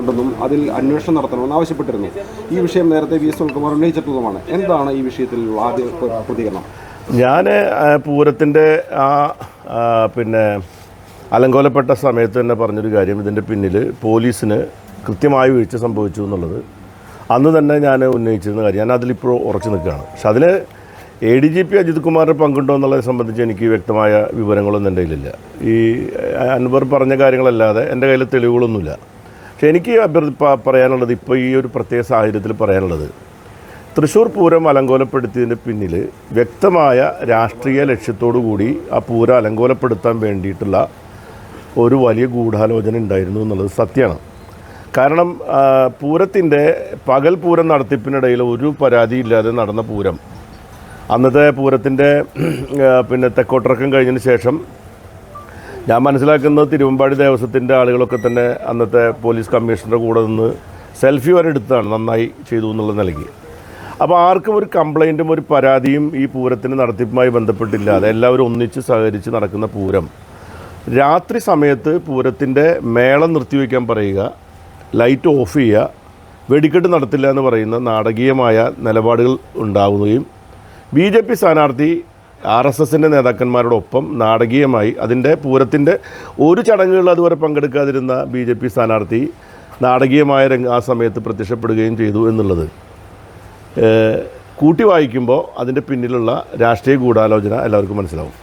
ഉണ്ടെന്നും അതിൽ അന്വേഷണം നടത്തണമെന്ന് ആവശ്യപ്പെട്ടിരുന്നു. ഈ വിഷയം നേരത്തെ വി എസ് സുനിൽകുമാർ ഉന്നയിച്ചിട്ടുള്ളതുമാണ്. എന്താണ് ഈ വിഷയത്തിൽ ആദ്യ പ്ര- പ്രതികരണം? ഞാൻ പൂരത്തിന്റെ ആ പിന്നെ അലങ്കോലപ്പെട്ട സമയത്ത് തന്നെ പറഞ്ഞൊരു കാര്യം ഇതിന്റെ പിന്നിൽ പോലീസിന് കൃത്യമായ വീഴ്ച സംഭവിച്ചു എന്നുള്ളത്. അന്ന് തന്നെ ഞാൻ ഉന്നയിച്ചിരുന്ന കാര്യം ഞാൻ അതിലിപ്പോൾ ഉറച്ചു നിൽക്കുകയാണ്. പക്ഷെ അതിൽ A D G P Ajith കുമാറിന് പങ്കുണ്ടോ എന്നുള്ളതിനെ സംബന്ധിച്ച് എനിക്ക് വ്യക്തമായ വിവരങ്ങളൊന്നും എന്റെ കയ്യിലില്ല. ഈ അൻവർ പറഞ്ഞ കാര്യങ്ങളല്ലാതെ എന്റെ കയ്യിൽ തെളിവുകളൊന്നുമില്ല. പക്ഷെ എനിക്ക് പറയാനുള്ളത് ഇപ്പോൾ ഈ ഒരു പ്രത്യേക സാഹചര്യത്തിൽ പറയാനുള്ളത്. തൃശ്ശൂർ പൂരം അലങ്കോലപ്പെടുത്തിയതിന് പിന്നിൽ വ്യക്തമായ രാഷ്ട്രീയ ലക്ഷ്യത്തോടു കൂടി ആ പൂരം അലങ്കോലപ്പെടുത്താൻ വേണ്ടിയിട്ടുള്ള ഒരു വലിയ ഗൂഢാലോചന ഉണ്ടായിരുന്നു എന്നുള്ളത് സത്യമാണ്. കാരണം പൂരത്തിന്റെ പകൽ പൂരം നടത്തിപ്പിനിടയിൽ ഒരു പരാതിയില്ലാതെ നടന്ന പൂരം അന്നത്തെ പൂരത്തിന്റെ പിന്നെ തെക്കോട്ടിറക്കം കഴിഞ്ഞതിന് ശേഷം ഞാൻ മനസ്സിലാക്കുന്നത് തിരുവമ്പാടി ദേവസ്വത്തിന്റെ ആളുകളൊക്കെ തന്നെ അന്നത്തെ പോലീസ് കമ്മീഷണറുടെ കൂടെ നിന്ന് സെൽഫി വരെ എടുത്താണ് നന്നായി ചെയ്തു എന്നുള്ള നിലയ്ക്ക്. അപ്പോൾ ആർക്കും ഒരു കംപ്ലൈന്റും ഒരു പരാതിയും ഈ പൂരത്തിന് നടത്തിപ്പുമായി ബന്ധപ്പെട്ടില്ലാതെ എല്ലാവരും ഒന്നിച്ച് സഹകരിച്ച് നടക്കുന്ന പൂരം. രാത്രി സമയത്ത് പൂരത്തിന്റെ മേളം നിർത്തിവെക്കാൻ പറയുക ലൈറ്റ് ഓഫ് ചെയ്യുക വെടിക്കെട്ട് നടത്തില്ല എന്ന് പറയുന്ന നാടകീയമായ നിലപാടുകൾ ഉണ്ടാവുകയും ബി ജെ പി സ്ഥാനാർത്ഥി ആർ എസ് എസിന്റെ നേതാക്കന്മാരോടൊപ്പം നാടകീയമായി അതിന്റെ പൂരത്തിന്റെ ഒരു ചടങ്ങുകളിൽ അതുവരെ പങ്കെടുക്കാതിരുന്ന ബി ജെ പി സ്ഥാനാർത്ഥി നാടകീയമായ രംഗ ആ സമയത്ത് പ്രത്യക്ഷപ്പെടുകയും ചെയ്തു എന്നുള്ളത്. കൂട്ടി വായിക്കുമ്പോൾ അതിന്റെ പിന്നിലുള്ള രാഷ്ട്രീയ ഗൂഢാലോചന എല്ലാവർക്കും മനസ്സിലാവും.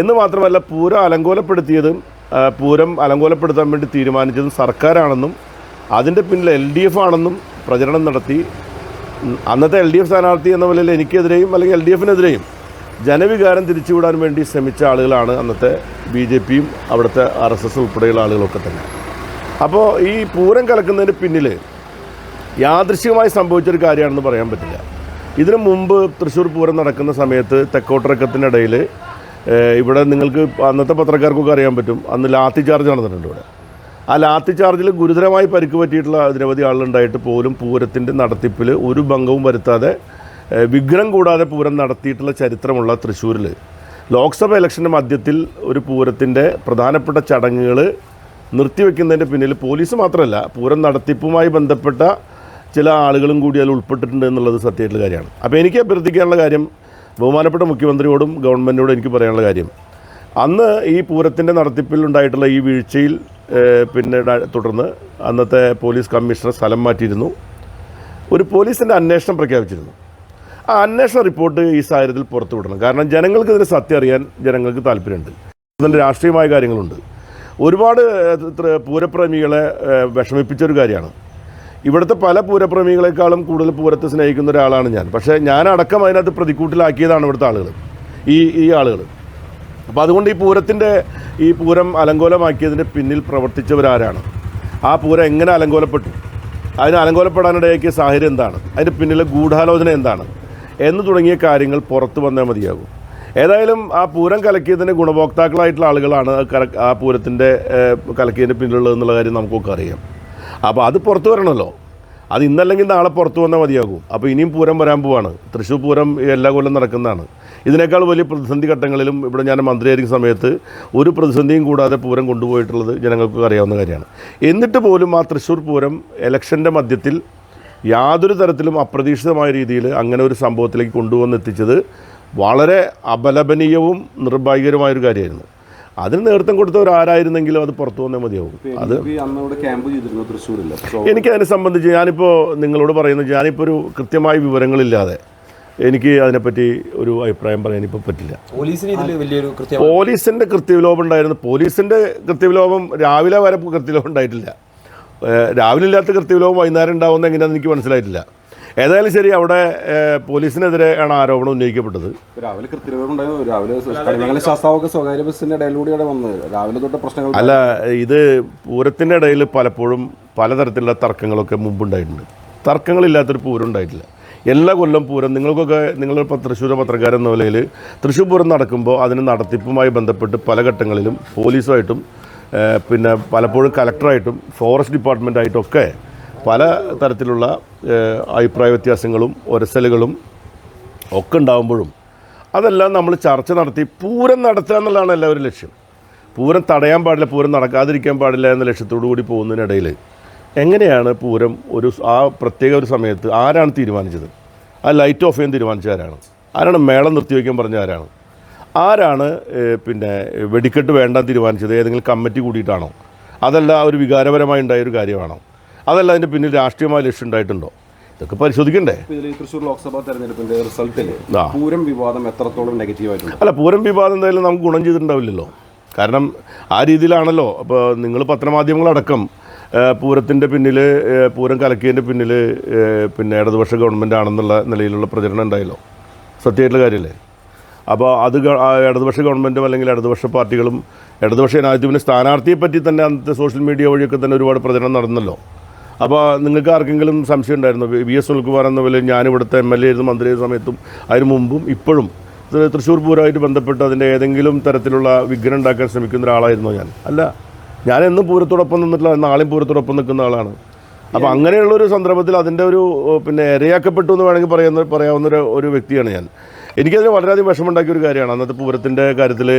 എന്ന് മാത്രമല്ല പൂരം അലങ്കോലപ്പെടുത്തിയതും പൂരം അലങ്കോലപ്പെടുത്താൻ വേണ്ടി തീരുമാനിച്ചതും സർക്കാരാണെന്നും അതിന്റെ പിന്നിൽ എൽ ഡി എഫ് ആണെന്നും പ്രചരണം നടത്തി. അന്നത്തെ എൽ ഡി എഫ് സ്ഥാനാർത്ഥി എന്ന നിലയിൽ എനിക്കെതിരെയും അല്ലെങ്കിൽ എൽ ഡി എഫിനെതിരെയും ജനവികാരം തിരിച്ചുവിടാൻ വേണ്ടി ശ്രമിച്ച ആളുകളാണ് അന്നത്തെ ബി ജെ പിയും അവിടുത്തെ ആർ എസ് എസ് ഉൾപ്പെടെയുള്ള ആളുകളൊക്കെ തന്നെ. അപ്പോൾ ഈ പൂരം കലക്കുന്നതിന് പിന്നിൽ യാദൃശ്ചികമായി സംഭവിച്ചൊരു കാര്യമാണെന്ന് പറയാൻ പറ്റില്ല. ഇതിനു മുമ്പ് തൃശ്ശൂർ പൂരം നടക്കുന്ന സമയത്ത് തെക്കോട്ടിറക്കത്തിനിടയിൽ ഇവിടെ നിങ്ങൾക്ക് അന്നത്തെ പത്രക്കാർക്കൊക്കെ അറിയാൻ പറ്റും അന്ന് ലാത്തി ചാർജ് നടന്നിട്ടുണ്ട് ഇവിടെ. ആ ലാത്തി ചാർജിൽ ഗുരുതരമായി പരിക്ക് പറ്റിയിട്ടുള്ള നിരവധി ആളുണ്ടായിട്ട് പോലും പൂരത്തിന്റെ നടത്തിപ്പിൽ ഒരു ഭംഗവും വരുത്താതെ വിഘ്നം കൂടാതെ പൂരം നടത്തിയിട്ടുള്ള ചരിത്രമുള്ള തൃശ്ശൂരിൽ ലോക്സഭ ഇലക്ഷന്റെ മധ്യത്തിൽ ഒരു പൂരത്തിന്റെ പ്രധാനപ്പെട്ട ചടങ്ങുകൾ നിർത്തിവെക്കുന്നതിന്റെ പിന്നിൽ പോലീസ് മാത്രമല്ല പൂരം നടത്തിപ്പുമായി ബന്ധപ്പെട്ട ചില ആളുകളും കൂടി അതിൽ ഉൾപ്പെട്ടിട്ടുണ്ട് എന്നുള്ളത് സത്യമായിട്ടുള്ള കാര്യമാണ്. അപ്പോൾ എനിക്ക് അഭ്യർത്ഥിക്കാനുള്ള കാര്യം ബഹുമാനപ്പെട്ട മുഖ്യമന്ത്രിയോടും ഗവൺമെന്റിനോടും എനിക്ക് പറയാനുള്ള കാര്യം. അന്ന് ഈ പൂരത്തിന്റെ നടത്തിപ്പിൽ ഉണ്ടായിട്ടുള്ള ഈ വീഴ്ചയിൽ പിന്നെ തുടർന്ന് അന്നത്തെ പോലീസ് കമ്മീഷണർ സ്ഥലം മാറ്റിയിരുന്നു. ഒരു പോലീസിന്റെ അന്വേഷണം പ്രഖ്യാപിച്ചിരുന്നു. ആ അന്വേഷണ റിപ്പോർട്ട് ഈ സാഹചര്യത്തിൽ പുറത്തു വിടണം. കാരണം ജനങ്ങൾക്ക് ഇതിന് സത്യം അറിയാൻ ജനങ്ങൾക്ക് താല്പര്യമുണ്ട്. അതിന്റെ രാഷ്ട്രീയമായ കാര്യങ്ങളുണ്ട്. ഒരുപാട് പൂരപ്രേമികളെ വിഷമിപ്പിച്ചൊരു കാര്യമാണ്. ഇവിടുത്തെ പല പൂരപ്രേമികളെക്കാളും കൂടുതൽ പൂരത്തെ സ്നേഹിക്കുന്ന ഒരാളാണ് ഞാൻ. പക്ഷേ ഞാൻ അടക്കം അതിനകത്ത് പ്രതിക്കൂട്ടിലാക്കിയതാണ് ഇവിടുത്തെ ആളുകൾ ഈ ഈ ആളുകൾ അപ്പോൾ അതുകൊണ്ട് ഈ പൂരത്തിന്റെ ഈ പൂരം അലങ്കോലമാക്കിയതിന്റെ പിന്നിൽ പ്രവർത്തിച്ചവരാരാണ്? ആ പൂരം എങ്ങനെ അലങ്കോലപ്പെട്ടു? അതിന് അലങ്കോലപ്പെടാനിടയാക്കിയ സാഹചര്യം എന്താണ്? അതിന്റെ പിന്നിലെ ഗൂഢാലോചന എന്താണ്? എന്ന് തുടങ്ങിയ കാര്യങ്ങൾ പുറത്തു വന്നാൽ മതിയാകും. ഏതായാലും ആ പൂരം കലക്കിയതിന്റെ ഗുണഭോക്താക്കളായിട്ടുള്ള ആളുകളാണ് ആ പൂരത്തിന്റെ കലക്കിയതിന്റെ പിന്നിലുള്ളത് എന്നുള്ള കാര്യം നമുക്കൊക്കെ അറിയാം. അപ്പോൾ അത് പുറത്തു വരണമല്ലോ അത് ഇന്നല്ലെങ്കിൽ നാളെ പുറത്തു വന്നാൽ മതിയാകും. അപ്പോൾ ഇനിയും പൂരം വരാൻ പോവാണ്. തൃശ്ശൂർ പൂരം എല്ലാ കൊല്ലം നടക്കുന്നതാണ്. ഇതിനേക്കാൾ വലിയ പ്രതിസന്ധി ഘട്ടങ്ങളിലും ഇവിടെ ഞാൻ മന്ത്രിയായിരിക്കുന്ന സമയത്ത് ഒരു പ്രതിസന്ധിയും കൂടാതെ പൂരം കൊണ്ടുപോയിട്ടുള്ളത് ജനങ്ങൾക്ക് അറിയാവുന്ന കാര്യമാണ്. എന്നിട്ട് പോലും ആ തൃശ്ശൂർ പൂരം ഇലക്ഷന്റെ മധ്യത്തിൽ യാതൊരു തരത്തിലും അപ്രതീക്ഷിതമായ രീതിയിൽ അങ്ങനെ ഒരു സംഭവത്തിലേക്ക് കൊണ്ടുവന്നെത്തിച്ചത് വളരെ അപലപനീയവും നിർഭാഗ്യകരമായൊരു കാര്യമായിരുന്നു. അതിന് നേതൃത്വം കൊടുത്തവർ ആരായിരുന്നെങ്കിലും അത് പുറത്തു വന്നേ മതിയാവും. അത് എനിക്കതിനെ സംബന്ധിച്ച് ഞാനിപ്പോൾ നിങ്ങളോട് പറയുന്നത് ഞാനിപ്പോൾ ഒരു കൃത്യമായ വിവരങ്ങളില്ലാതെ എനിക്ക് അതിനെപ്പറ്റി ഒരു അഭിപ്രായം പറയാൻ ഇപ്പോൾ പറ്റില്ല. പോലീസിന്റെ കൃത്യവിലോപം ഉണ്ടായിരുന്നു. പോലീസിന്റെ കൃത്യവിലോപം രാവിലെ വരെ കൃത്യവിലോപം ഉണ്ടായിട്ടില്ല. രാവിലെ ഇല്ലാത്ത കൃത്യവിലോകം വൈകുന്നേരം ഉണ്ടാവുമെന്ന് എങ്ങനെയാണെന്ന് എനിക്ക് മനസ്സിലായിട്ടില്ല. ഏതായാലും ശരി അവിടെ പോലീസിനെതിരെ ആണ് ആരോപണം ഉന്നയിക്കപ്പെട്ടത്. രാവിലെ സ്വകാര്യ ബസ്സിന്റെ ഇടയിലൂടെയാണ് വന്നത്. രാവിലെ തൊട്ട് പ്രശ്നങ്ങൾ അല്ല ഇത് പൂരത്തിന്റെ ഇടയിൽ പലപ്പോഴും പലതരത്തിലുള്ള തർക്കങ്ങളൊക്കെ മുമ്പുണ്ടായിട്ടുണ്ട്. തർക്കങ്ങളില്ലാത്തൊരു പൂരം ഉണ്ടായിട്ടില്ല. എല്ലാ കൊല്ലം പൂരം നിങ്ങൾക്കൊക്കെ നിങ്ങൾ തൃശ്ശൂർ പത്രക്കാരെന്ന നിലയിൽ തൃശ്ശൂർ പൂരം നടക്കുമ്പോൾ അതിന് നടത്തിപ്പുമായി ബന്ധപ്പെട്ട് പല ഘട്ടങ്ങളിലും പോലീസുമായിട്ടും പിന്നെ പലപ്പോഴും കലക്ടറായിട്ടും ഫോറസ്റ്റ് ഡിപ്പാർട്ട്മെന്റായിട്ടും ഒക്കെ പല തരത്തിലുള്ള അഭിപ്രായ വ്യത്യാസങ്ങളും ഒരസലുകളും ഒക്കെ ഉണ്ടാകുമ്പോഴും അതെല്ലാം നമ്മൾ ചർച്ച നടത്തി പൂരം നടത്തുക എന്നുള്ളതാണ് എല്ലാവരും ലക്ഷ്യം. പൂരം തടയാൻ പാടില്ല പൂരം നടക്കാതിരിക്കാൻ പാടില്ല എന്ന ലക്ഷ്യത്തോടു കൂടി പോകുന്നതിനിടയിൽ എങ്ങനെയാണ് പൂരം ഒരു ആ പ്രത്യേക ഒരു സമയത്ത് ആരാണ് തീരുമാനിച്ചത്? ആ ലൈറ്റ് ഓഫ് ചെയ്യാൻ തീരുമാനിച്ച ആരാണ്? ആരാണ് മേളം നിർത്തിവെക്കാൻ പറഞ്ഞ ആരാണ്? ആരാണ് പിന്നെ വെടിക്കെട്ട് വേണ്ടാൻ തീരുമാനിച്ചത്? ഏതെങ്കിലും കമ്മിറ്റി കൂടിയിട്ടാണോ? അതല്ല ഒരു വികാരപരമായി ഉണ്ടായ ഒരു കാര്യമാണോ? അതല്ല അതിന്റെ പിന്നിൽ രാഷ്ട്രീയമായ ലക്ഷ്യം ഉണ്ടായിട്ടുണ്ടോ? ഇതൊക്കെ പരിശോധിക്കണ്ടേ? തൃശ്ശൂർ ലോക്സഭാ തെരഞ്ഞെടുപ്പിന്റെ റിസൾട്ടിൽ പൂരം വിവാദം എത്രത്തോളം നെഗറ്റീവ് ആയിട്ടുണ്ട് അല്ല പൂരം വിവാദം എന്തായാലും നമുക്ക് ഗുണം ചെയ്തിട്ടുണ്ടാവില്ലല്ലോ. കാരണം ആ രീതിയിലാണല്ലോ. അപ്പോൾ നിങ്ങൾ പത്രമാധ്യമങ്ങളടക്കം പൂരത്തിന്റെ പിന്നിൽ പൂരം കലക്കിയതിന്റെ പിന്നിൽ പിന്നെ ഇടതുപക്ഷ ഗവൺമെന്റ് ആണെന്നുള്ള നിലയിലുള്ള പ്രചരണം ഉണ്ടായല്ലോ. സത്യമായിട്ടുള്ള കാര്യമല്ലേ? അപ്പോൾ അത് ഇടതുപക്ഷ ഗവൺമെന്റും അല്ലെങ്കിൽ ഇടതുപക്ഷ പാർട്ടികളും ഇടതുപക്ഷ ജനാധിപത്യത്തിന്റെ സ്ഥാനാർത്ഥിയെ പറ്റി തന്നെ അന്നത്തെ സോഷ്യൽ മീഡിയ വഴിയൊക്കെ തന്നെ ഒരുപാട് പ്രചരണം നടന്നല്ലോ. അപ്പോൾ നിങ്ങൾക്ക് ആർക്കെങ്കിലും സംശയം ഉണ്ടായിരുന്നു? വി എസ് സുനിൽകുമാർ എന്ന പോലെ ഞാനിവിടുത്തെ എം എൽ എ ആയിരുന്നു മന്ത്രി സമയത്തും അതിന് മുമ്പും ഇപ്പോഴും തൃശ്ശൂർ പൂരമായിട്ട് ബന്ധപ്പെട്ട് അതിന്റെ ഏതെങ്കിലും തരത്തിലുള്ള വിഘ്നം ഉണ്ടാക്കാൻ ശ്രമിക്കുന്ന ഒരാളായിരുന്നു ഞാൻ. അല്ല ഞാൻ എന്നും പൂരത്തോടൊപ്പം നിന്നിട്ടില്ല നാളെയും പൂരത്തോടൊപ്പം നിൽക്കുന്ന ആളാണ്. അപ്പോൾ അങ്ങനെയുള്ള ഒരു സന്ദർഭത്തിൽ അതിന്റെ ഒരു പിന്നെ ഇരയാക്കപ്പെട്ടു എന്ന് വേണമെങ്കിൽ പറയുന്ന പറയാവുന്ന ഒരു വ്യക്തിയാണ് ഞാൻ. എനിക്കതിന് വളരെയധികം വിഷമമുണ്ടാക്കിയ ഒരു കാര്യമാണ്. അന്നത്തെ പൂരത്തിന്റെ കാര്യത്തിൽ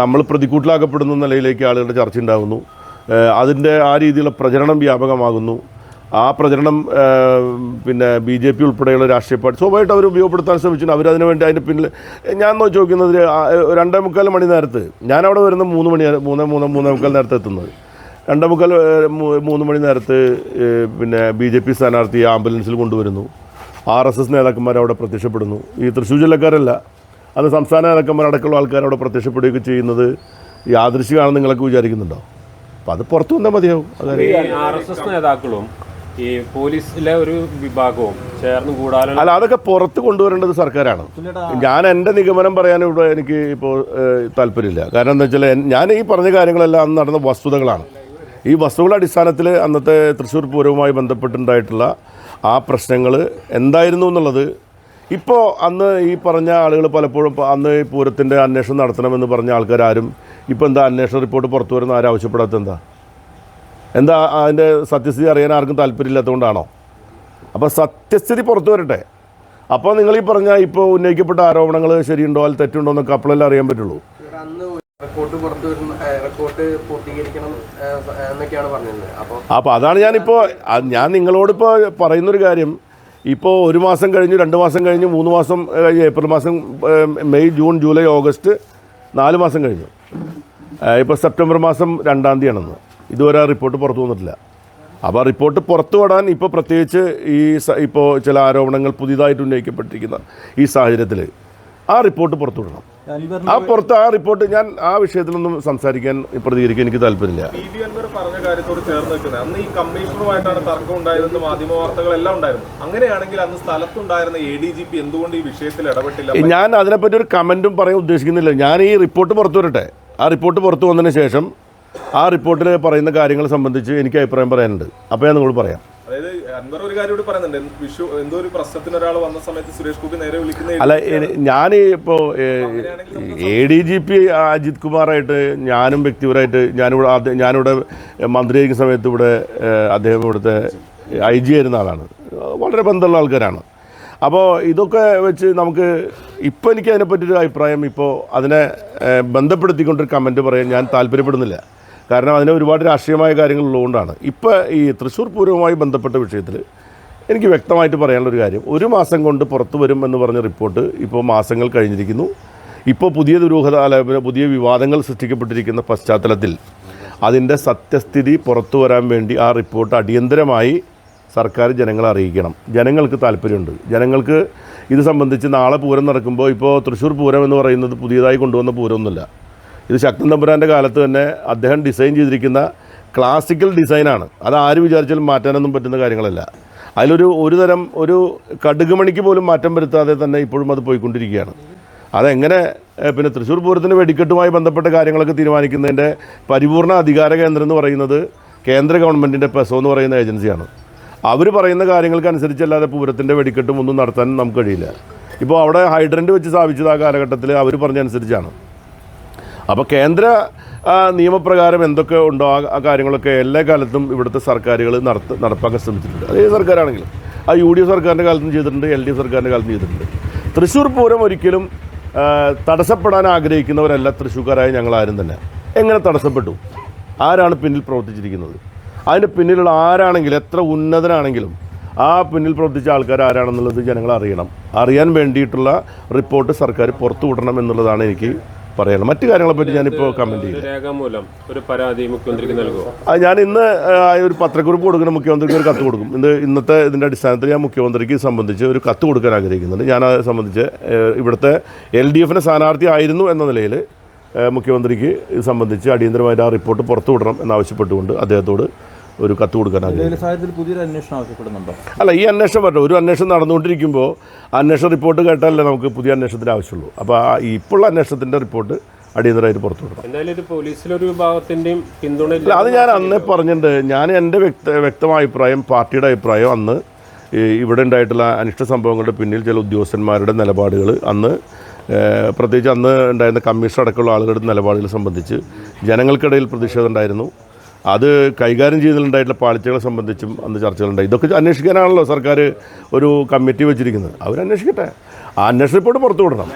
നമ്മൾ പ്രതിക്കൂട്ടിലാക്കപ്പെടുന്ന നിലയിലേക്ക് ആളുകളുടെ ചർച്ച ഉണ്ടാകുന്നു. അതിന്റെ ആ രീതിയിലുള്ള പ്രചരണം വ്യാപകമാകുന്നു. ആ പ്രചരണം പിന്നെ ബി ജെ പി ഉൾപ്പെടെയുള്ള രാഷ്ട്രീയ പാർട്ടി സ്വാഭാവികമായിട്ട് അവർ ഉപയോഗപ്പെടുത്താൻ ശ്രമിച്ചു അവരതിന് വേണ്ടി അതിന്റെ പിന്നിൽ ഞാൻ നോക്കി നോക്കുന്നത് രണ്ടേ മുക്കാൽ മണി നേരത്ത് ഞാൻ അവിടെ വരുന്ന മൂന്ന് മണി മൂന്ന് മൂന്ന് മൂന്നേ മുക്കാൽ നേരത്തെ എത്തുന്നത്. രണ്ടേ മുക്കാൽ മൂന്ന് മണി നേരത്ത് പിന്നെ ബി ജെ പി സ്ഥാനാർത്ഥിയെ ആംബുലൻസിൽ കൊണ്ടുവരുന്നു. ആർ എസ് എസ് നേതാക്കന്മാർ അവിടെ പ്രത്യക്ഷപ്പെടുന്നു. ഈ തൃശ്ശൂർ ജില്ലക്കാരല്ല. അന്ന് സംസ്ഥാന നേതാക്കന്മാരടക്കമുള്ള ആൾക്കാർ അവിടെ പ്രത്യക്ഷപ്പെടുകയൊക്കെ ചെയ്യുന്നത് യാദൃശികമാണെന്ന് നിങ്ങളൊക്കെ വിചാരിക്കുന്നുണ്ടോ? അപ്പോൾ അത് പുറത്തു വന്നാൽ മതിയാവും. ആർ എസ് എസ് നേതാക്കളും ഈ പോലീസിലെ ഒരു വിഭാഗവും ചേർന്ന് കൂടാനും അല്ല അതൊക്കെ പുറത്ത് കൊണ്ടുവരേണ്ടത് സർക്കാരാണ്. ഞാൻ എന്റെ നിഗമനം പറയാൻ ഇവിടെ എനിക്ക് ഇപ്പോൾ താല്പര്യമില്ല. കാരണം എന്താ വെച്ചാൽ ഞാൻ ഈ പറഞ്ഞ കാര്യങ്ങളെല്ലാം അന്ന് നടന്ന വസ്തുതകളാണ്. ഈ വസ്തുക്കളുടെ അടിസ്ഥാനത്തിൽ അന്നത്തെ തൃശ്ശൂർ പൂരവുമായി ബന്ധപ്പെട്ടുണ്ടായിട്ടുള്ള ആ പ്രശ്നങ്ങൾ എന്തായിരുന്നു എന്നുള്ളത്. ഇപ്പോൾ അന്ന് ഈ പറഞ്ഞ ആളുകൾ പലപ്പോഴും അന്ന് ഈ പൂരത്തിന്റെ അന്വേഷണം നടത്തണമെന്ന് പറഞ്ഞ ആൾക്കാരും ഇപ്പോൾ എന്താ അന്വേഷണ റിപ്പോർട്ട് പുറത്തു വരുന്ന ആരും ആവശ്യപ്പെടാത്ത എന്താ? എന്താ അതിന്റെ സത്യസ്ഥിതി അറിയാൻ ആർക്കും താല്പര്യമില്ലാത്തതുകൊണ്ടാണോ? അപ്പോൾ സത്യസ്ഥിതി പുറത്തു വരട്ടെ. അപ്പോൾ നിങ്ങൾ ഈ പറഞ്ഞ ഇപ്പോൾ ഉന്നയിക്കപ്പെട്ട ആരോപണങ്ങൾ ശരിയുണ്ടോ അതിൽ തെറ്റുണ്ടോ എന്നൊക്കെ അപ്പോഴല്ലേ അറിയാൻ പറ്റുള്ളൂ. റിപ്പോർട്ട് പുറത്തു വരുന്ന റിപ്പോർട്ട് പൂർത്തീകരിക്കണം എന്നൊക്കെയാണ് പറഞ്ഞിരുന്നത്. അപ്പോൾ അപ്പോൾ അതാണ് ഞാനിപ്പോൾ ഞാൻ നിങ്ങളോടിപ്പോൾ പറയുന്നൊരു കാര്യം. ഇപ്പോ ഒരു മാസം കഴിഞ്ഞു രണ്ട് മാസം കഴിഞ്ഞു മൂന്ന് മാസം കഴിഞ്ഞു ഏപ്രിൽ മാസം മെയ് ജൂൺ ജൂലൈ ഓഗസ്റ്റ് നാല് മാസം കഴിഞ്ഞു. ഇപ്പോൾ സെപ്റ്റംബർ മാസം രണ്ടാം തീയതിയാണെന്ന്. ഇതുവരെ ആ റിപ്പോർട്ട് പുറത്തു വന്നിട്ടില്ല. അപ്പോൾ റിപ്പോർട്ട് പുറത്തു വിടാൻ ഇപ്പോൾ പ്രത്യേകിച്ച് ഈ ഇപ്പോ ഇപ്പോൾ ചില ആരോപണങ്ങൾ പുതിയതായിട്ട് ഉന്നയിക്കപ്പെട്ടിരിക്കുന്ന ഈ സാഹചര്യത്തിൽ ആ റിപ്പോർട്ട് പുറത്തു വിടണം. ആ പുറത്ത് ആ റിപ്പോർട്ട് ഞാൻ ആ വിഷയത്തിലൊന്നും സംസാരിക്കാൻ പ്രതികരിക്കാൻ എനിക്ക് താല്പര്യമില്ല. പറഞ്ഞ കാര്യത്തോട് ചേർന്ന് നിൽക്കുന്നത് അന്ന് ഈ കമ്മീഷണറുമായിട്ടാണ് തർക്കം ഉണ്ടായതെന്ന് മാധ്യമ വാർത്തകളെല്ലാം ഉണ്ടായിരുന്നു. അങ്ങനെയാണെങ്കിൽ അന്ന് സ്ഥലത്തുണ്ടായിരുന്ന എ ഡി ജി പി എന്തുകൊണ്ട് ഈ വിഷയത്തിൽ ഇടപെട്ടില്ല? ഞാൻ അതിനെപ്പറ്റി ഒരു കമന്റും പറയാൻ ഉദ്ദേശിക്കുന്നില്ല. ഞാൻ ഈ റിപ്പോർട്ട് പുറത്തു വരട്ടെ. ആ റിപ്പോർട്ട് പുറത്തു വന്നതിന് ശേഷം ആ റിപ്പോർട്ടിൽ പറയുന്ന കാര്യങ്ങൾ സംബന്ധിച്ച് എനിക്ക് അഭിപ്രായം പറയാനുണ്ട്. അപ്പോൾ ഞാൻ നിങ്ങൾ പറയാം. അതായത് അൻവർ ഒരു കാര്യം കൂടി പറയുന്നുണ്ട്. വിഷു എന്തോ ഒരു പ്രശ്നത്തിന് ഒരാൾ വന്ന സമയത്ത് സുരേഷ് ഗോപി നേരെ വിളിക്കുന്ന അല്ല ഞാൻ ഇപ്പോൾ A D G P Ajith കുമാറായിട്ട് ഞാനും വ്യക്തിപരമായിട്ട് ഞാനിവിടെ ഞാനിവിടെ മന്ത്രിയായിരിക്കുന്ന സമയത്ത് ഇവിടെ അദ്ദേഹം ഇവിടുത്തെ ഐ ജി ആയിരുന്ന ആളാണ്. വളരെ ബന്ധമുള്ള ആൾക്കാരാണ്. അപ്പോൾ ഇതൊക്കെ വെച്ച് നമുക്ക് ഇപ്പോൾ എനിക്ക് അതിനെപ്പറ്റിയൊരു അഭിപ്രായം ഇപ്പോൾ അതിനെ ബന്ധപ്പെടുത്തിക്കൊണ്ടൊരു കമന്റ് പറയാൻ ഞാൻ താല്പര്യപ്പെടുന്നില്ല. കാരണം അതിന് ഒരുപാട് രാഷ്ട്രീയമായ കാര്യങ്ങൾ ഉള്ളതുകൊണ്ടാണ്. ഇപ്പോൾ ഈ തൃശ്ശൂർ പൂരവുമായി ബന്ധപ്പെട്ട വിഷയത്തിൽ എനിക്ക് വ്യക്തമായിട്ട് പറയാനുള്ളൊരു കാര്യം. ഒരു മാസം കൊണ്ട് പുറത്തു വരും എന്ന് പറഞ്ഞ റിപ്പോർട്ട് ഇപ്പോൾ മാസങ്ങൾ കഴിഞ്ഞിരിക്കുന്നു. ഇപ്പോൾ പുതിയ ദുരൂഹത പുതിയ വിവാദങ്ങൾ സൃഷ്ടിക്കപ്പെട്ടിരിക്കുന്ന പശ്ചാത്തലത്തിൽ അതിന്റെ സത്യസ്ഥിതി പുറത്തു വരാൻ വേണ്ടി ആ റിപ്പോർട്ട് അടിയന്തരമായി സർക്കാർ ജനങ്ങളെ അറിയിക്കണം. ജനങ്ങൾക്ക് താല്പര്യമുണ്ട്. ജനങ്ങൾക്ക് ഇത് സംബന്ധിച്ച് നാളെ പൂരം നടക്കുമ്പോൾ ഇപ്പോൾ തൃശ്ശൂർ പൂരം എന്ന് പറയുന്നത് പുതിയതായി കൊണ്ടുവന്ന പൂരമൊന്നുമില്ല. ഇത് ശക്തൻ തമ്പുരാന്റെ കാലത്ത് തന്നെ അദ്ദേഹം ഡിസൈൻ ചെയ്തിരിക്കുന്ന ക്ലാസിക്കൽ ഡിസൈനാണ്. അത് ആര് വിചാരിച്ചാലും മാറ്റാനൊന്നും പറ്റുന്ന കാര്യങ്ങളല്ല. അതിലൊരു ഒരു തരം ഒരു കടുകുമണിക്ക് പോലും മാറ്റം വരുത്താതെ തന്നെ ഇപ്പോഴും അത് പോയിക്കൊണ്ടിരിക്കുകയാണ്. അതെങ്ങനെ പിന്നെ തൃശ്ശൂർ പൂരത്തിന്റെ വെടിക്കെട്ടുമായി ബന്ധപ്പെട്ട കാര്യങ്ങളൊക്കെ തീരുമാനിക്കുന്നതിന്റെ പരിപൂർണ അധികാര കേന്ദ്രം എന്ന് പറയുന്നത് കേന്ദ്ര ഗവൺമെന്റിന്റെ പെസോ എന്ന് പറയുന്ന ഏജൻസിയാണ്. അവർ പറയുന്ന കാര്യങ്ങൾക്കനുസരിച്ചല്ലാതെ പൂരത്തിന്റെ വെടിക്കെട്ടും ഒന്നും നടത്താൻ നമുക്ക് കഴിയില്ല. ഇപ്പോൾ അവിടെ ഹൈഡ്രന്റ് വെച്ച് സ്ഥാപിച്ചത് ആ കാലഘട്ടത്തിൽ അവർ പറഞ്ഞനുസരിച്ചാണ്. അപ്പോൾ കേന്ദ്ര നിയമപ്രകാരം എന്തൊക്കെ ഉണ്ടോ ആ കാര്യങ്ങളൊക്കെ എല്ലാ കാലത്തും ഇവിടുത്തെ സർക്കാരുകൾ നടത്ത നടപ്പാക്കാൻ ശ്രമിച്ചിട്ടുണ്ട്. അതേ സർക്കാരാണെങ്കിലും. ആ യു ഡി എഫ് സർക്കാരിന്റെ കാലത്തും ചെയ്തിട്ടുണ്ട് എൽ ഡി എഫ് സർക്കാരിന്റെ കാലത്തും ചെയ്തിട്ടുണ്ട്. തൃശ്ശൂർ പൂരം ഒരിക്കലും തടസ്സപ്പെടാൻ ആഗ്രഹിക്കുന്നവരല്ല തൃശ്ശൂർക്കാരായ ഞങ്ങളാരും തന്നെ. എങ്ങനെ തടസ്സപ്പെട്ടു? ആരാണ് പിന്നിൽ പ്രവർത്തിച്ചിരിക്കുന്നത്? അതിന്റെ പിന്നിലുള്ള ആരാണെങ്കിലും എത്ര ഉന്നതനാണെങ്കിലും ആ പിന്നിൽ പ്രവർത്തിച്ച ആൾക്കാർ ആരാണെന്നുള്ളത് ജനങ്ങൾ അറിയണം. അറിയാൻ വേണ്ടിയിട്ടുള്ള റിപ്പോർട്ട് സർക്കാർ പുറത്തുവിടണം എന്നുള്ളതാണ് എനിക്ക് പറയാനുള്ളത് മറ്റു കാര്യങ്ങളെ കാര്യങ്ങളെപ്പറ്റി ഞാനിപ്പോൾ കമന്റ് ചെയ്യും ഒരു പരാതി മുഖ്യമന്ത്രിക്ക് നൽകുമോ ആ, ഞാൻ ഇന്ന് ഒരു പത്രക്കുറിപ്പ് കൊടുക്കുന്ന മുഖ്യമന്ത്രിക്ക് ഒരു കത്ത് കൊടുക്കും. ഇന്ന് ഇന്നത്തെ ഇതിന്റെ അടിസ്ഥാനത്തിൽ ഞാൻ മുഖ്യമന്ത്രിക്ക് സംബന്ധിച്ച് ഒരു കത്ത് കൊടുക്കാൻ ആഗ്രഹിക്കുന്നുണ്ട്. ഞാൻ അത് സംബന്ധിച്ച് ഇവിടുത്തെ എൽ ഡി എഫിന്റെ സ്ഥാനാർത്ഥി ആയിരുന്നു എന്ന നിലയിൽ മുഖ്യമന്ത്രിക്ക് ഇത് സംബന്ധിച്ച് അടിയന്തരമായിട്ട് ആ റിപ്പോർട്ട് പുറത്തുവിടണം എന്നാവശ്യപ്പെട്ടുകൊണ്ട് അദ്ദേഹത്തോട് ഒരു കത്ത് കൊടുക്കാൻ അല്ല ഈ അന്വേഷണം പറ്റും ഒരു അന്വേഷണം നടന്നുകൊണ്ടിരിക്കുമ്പോൾ അന്വേഷണ റിപ്പോർട്ട് കേട്ടാലേ നമുക്ക് പുതിയ അന്വേഷണത്തിന് ആവശ്യമുള്ളൂ. അപ്പോൾ ആ ഇപ്പോഴുള്ള അന്വേഷണത്തിന്റെ റിപ്പോർട്ട് അടിയന്തരമായിട്ട് പുറത്തു വിടണം. എന്തായാലും ഇത് പോലീസിലൊരു പിന്തുണ അല്ല അത് ഞാൻ അന്നേ പറഞ്ഞിട്ടുണ്ട്. ഞാൻ എന്റെ വ്യക്ത വ്യക്തമായ അഭിപ്രായം പാർട്ടിയുടെ അഭിപ്രായം അന്ന് ഇവിടെ ഉണ്ടായിട്ടുള്ള അനിഷ്ട സംഭവങ്ങളുടെ പിന്നിൽ ചില ഉദ്യോഗസ്ഥന്മാരുടെ നിലപാടുകൾ അന്ന് പ്രത്യേകിച്ച് അന്ന് ഉണ്ടായിരുന്ന കമ്മീഷൻ അടക്കമുള്ള ആളുകളുടെ നിലപാടുകൾ സംബന്ധിച്ച് ജനങ്ങൾക്കിടയിൽ പ്രതിഷേധം ഉണ്ടായിരുന്നു. അത് കൈകാര്യം ചെയ്യുന്നതിലുണ്ടായിട്ടുള്ള പാളിച്ചകളെ സംബന്ധിച്ചും അന്ന് ചർച്ചകളുണ്ടായി. ഇതൊക്കെ അന്വേഷിക്കാനാണല്ലോ സർക്കാർ ഒരു കമ്മിറ്റി വെച്ചിരിക്കുന്നത്. അവരന്വേഷിക്കട്ടെ ആ അന്വേഷണ റിപ്പോർട്ട് പുറത്തു വിടണം.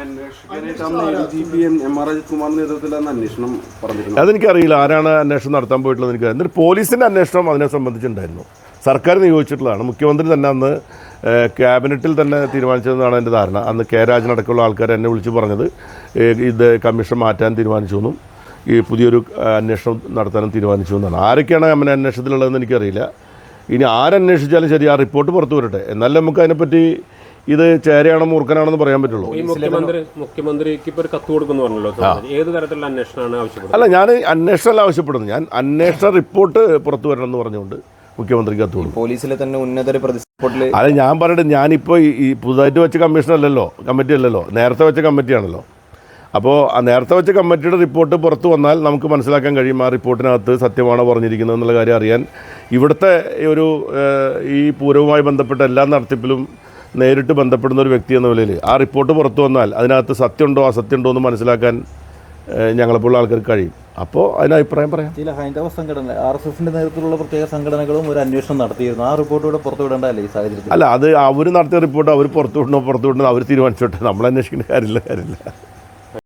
അതെനിക്കറിയില്ല. ആരാണ് അന്വേഷണം നടത്താൻ പോയിട്ടുള്ളത് എനിക്ക് എന്നിട്ട് പോലീസിന്റെ അന്വേഷണം അതിനെ സംബന്ധിച്ചുണ്ടായിരുന്നു. സർക്കാർ നിയോഗിച്ചിട്ടുള്ളതാണ്. മുഖ്യമന്ത്രി തന്നെ അന്ന് ക്യാബിനറ്റിൽ തന്നെ തീരുമാനിച്ചതെന്നാണ് എന്റെ ധാരണ. അന്ന് കെ രാജനടക്കമുള്ള ആൾക്കാർ എന്നെ വിളിച്ച് പറഞ്ഞത്. ഇത് കമ്മീഷൻ മാറ്റാൻ തീരുമാനിച്ചു എന്നും. ഈ പുതിയൊരു അന്വേഷണം നടത്താനും തീരുമാനിച്ചു എന്നാണ്. ആരൊക്കെയാണ് അങ്ങനെ അന്വേഷണത്തിലുള്ളതെന്ന് എനിക്കറിയില്ല. ഇനി ആരന്വേഷിച്ചാലും ശരി ആ റിപ്പോർട്ട് പുറത്തു വരട്ടെ. എന്നാലും നമുക്ക് അതിനെപ്പറ്റി ഇത് ചേരയാണോ മൂർഖനാണെന്ന് പറയാൻ പറ്റുള്ളൂ. മുഖ്യമന്ത്രി മുഖ്യമന്ത്രിക്ക് ഇപ്പൊ ഒരു കത്ത് കൊടുക്കുന്നു പറഞ്ഞല്ലോ ഏത് തരത്തിലുള്ള അന്വേഷണമാണ് ആവശ്യപ്പെടുന്നത്? അല്ല ഞാൻ അന്വേഷണമല്ല ആവശ്യപ്പെടുന്നു ഞാൻ അന്വേഷണ റിപ്പോർട്ട് പുറത്തു വരണം എന്ന് പറഞ്ഞുകൊണ്ട് മുഖ്യമന്ത്രിക്ക് കത്ത് കൊടുക്കും. പോലീസിലെ തന്നെ ഉന്നതരെ പ്രതി റിപ്പോർട്ടിൽ അത് ഞാൻ പറയട്ടെ ഞാനിപ്പോൾ ഈ- ഈ പുതുതായിട്ട് വെച്ച കമ്മീഷൻ അല്ലല്ലോ കമ്മിറ്റി അല്ലല്ലോ നേരത്തെ വെച്ച കമ്മിറ്റിയാണല്ലോ. അപ്പോൾ നേരത്തെ വെച്ച കമ്മിറ്റിയുടെ റിപ്പോർട്ട് പുറത്തു വന്നാൽ നമുക്ക് മനസ്സിലാക്കാൻ കഴിയും ആ റിപ്പോർട്ടിനകത്ത് സത്യമാണോ പറഞ്ഞിരിക്കുന്നത് എന്നുള്ള കാര്യം അറിയാൻ. ഇവിടുത്തെ ഒരു ഈ പൂരവുമായി ബന്ധപ്പെട്ട എല്ലാ നടത്തിപ്പിലും നേരിട്ട് ബന്ധപ്പെടുന്ന ഒരു വ്യക്തി എന്ന നിലയിൽ ആ റിപ്പോർട്ട് പുറത്തു വന്നാൽ അതിനകത്ത് സത്യമുണ്ടോ അസത്യമുണ്ടോ എന്ന് മനസ്സിലാക്കാൻ ഞങ്ങളെപ്പോലുള്ള ആൾക്കാർക്ക് കഴിയും. അപ്പോൾ അതിന് അഭിപ്രായം പറയാം. ചില ഹൈന്ദവ സംഘടന ആർ എസ് എസിന്റെ നേതൃത്വത്തിലുള്ള പ്രത്യേക സംഘടനകളും ഒരു അന്വേഷണം നടത്തിയിരുന്നു. ആ റിപ്പോർട്ട് കൂടെ പുറത്തുവിടേണ്ടതല്ലേ ഈ സാഹചര്യത്തിൽ? അല്ല അത് അവർ നടത്തിയ റിപ്പോർട്ട് അവർ പുറത്തു വിടണോ പുറത്തു വിടണോ അവർ തീരുമാനിച്ചോട്ടെ. നമ്മൾ അന്വേഷിക്കേണ്ട കാര്യമില്ല കാര്യമില്ല.